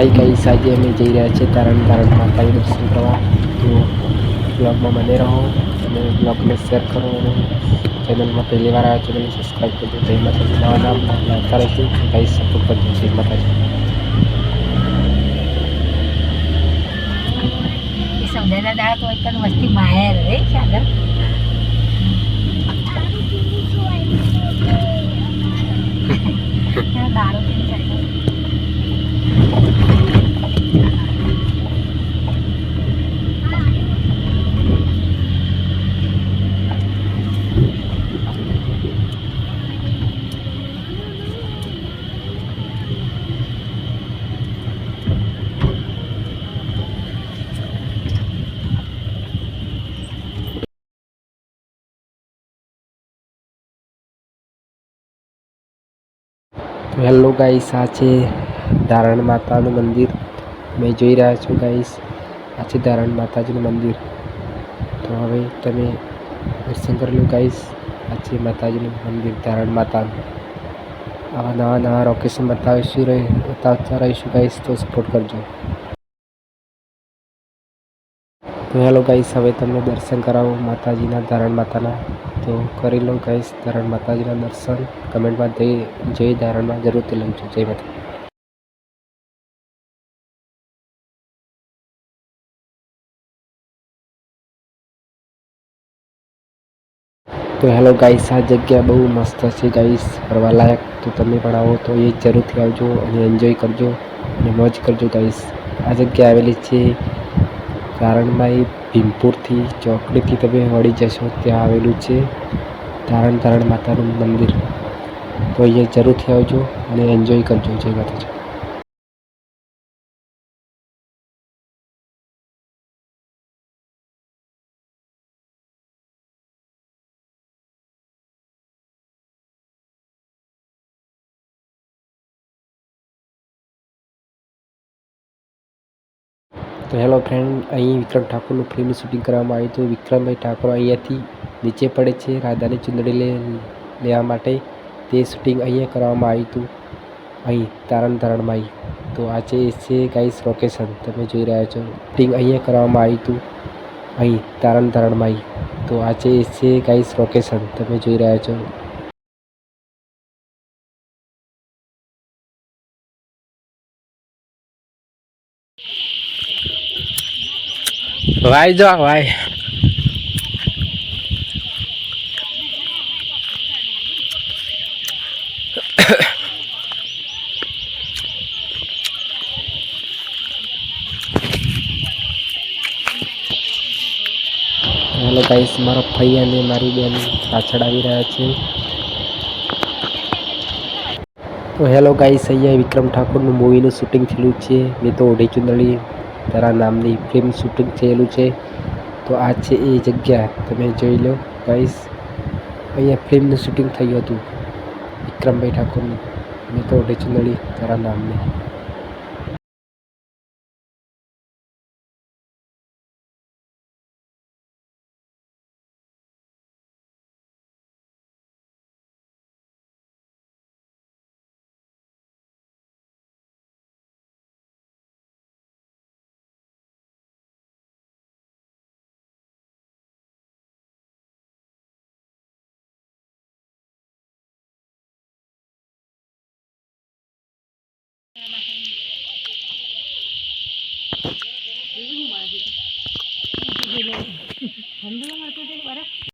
High guys આજે અમે જઈ રહ્યા છીએ તારણ તારણ માતાજી દર્શન કરવા. તો બ્લોગમાં મને રહો અને બ્લોગને શેર કરો અને ચેનલમાં પહેલી વાર આવ્યા ચેનલને સબસ્ક્રાઈબ કરજો. જય માતાજી. નવા નામ આવતા રહીશું ગાઈસ સપોર્ટ કરજો. જય માતાજી. એ સમજાયના દાડા તો એક વસ્તી માહેર રે સાગર તો હેલો ગાઈસ, આ છે ધારણ માતાનું મંદિર. મેં જોઈ રહ્યા છો ગાઈસ, આ છે ધારણ માતાજીનું મંદિર. તો હવે તમે દર્શન કરી લો ગાઈસ, આ છે માતાજીનું મંદિર, ધારણ માતાનું. આવા નવા નવા લોકેશન બતાવીશું બતાવતા રહીશું ગાઈસ, તો સપોર્ટ કરજો. તો હેલો ગાઈસ, હવે તમને દર્શન કરાવો માતાજીના, ધારણ માતાના. તો કરી લો ગાઈસ, ધારણ માતાજીના દર્શન. કમેન્ટમાં જઈ જય ધારણમાં જરૂરથી લખજો. જય માતા. તો હેલો ગાઈસ, આ જગ્યા બહુ મસ્ત છે ગાઈસ ફરવાલાયક તો તમે પણ આવો, તો એ જરૂરથી આવજો અને એન્જોય કરજો અને મોજ કરજો ગાઈસ. આ જગ્યા આવેલી છે તારણમાં ભીમપુરથી ચોકડીથી તમે વળી જશો, ત્યાં આવેલું છે તારણ તારણ માતાનું મંદિર. તો અહીંયા જરૂરથી આવજો અને એન્જોય કરજો જય માતાજી તો હેલો ફ્રેન્ડ અહીં વિક્રમ ઠાકોરનું ફિલ્મનું શૂટિંગ કરવામાં આવ્યું હતું. વિક્રમભાઈ ઠાકોર અહીંયાથી નીચે પડે છે, રાધાની ચુંદડી લે, લેવા માટે. તે શૂટિંગ અહીંયા કરવામાં આવ્યું હતું. અહીં તારણ તારણમાં તો આ છે એ છે ગાઈસ લોકેશન તમે જોઈ રહ્યા છો. શૂટિંગ અહીંયા કરવામાં આવ્યું હતું. અહીં તારણ તારણમાં તો આ છે છે ગાઈસ લોકેશન તમે જોઈ રહ્યા છો. ભાઈ જો, ભાઈ. હેલો ગાઈસ, મારો ભાઈ અને મારી બેન પાછળ આવી રહ્યા છે. તો હેલો ગાઈસ, અહીંયા વિક્રમ ઠાકોરનું મૂવીનું શૂટિંગ થયેલું છે. મેં તો ઓઢી ચુંદડી તારા નામની ફિલ્મ શૂટિંગ થયેલું છે, તો આ છે એ જગ્યા. તમે જોઈ લો ગાઈસ અહીંયા ફિલ્મનું શૂટિંગ થયું હતું. વિક્રમભાઈ ઠાકોરનું. મેં તો ઓઢી ચુંદડી તારા નામની. બીજું શું મળે છે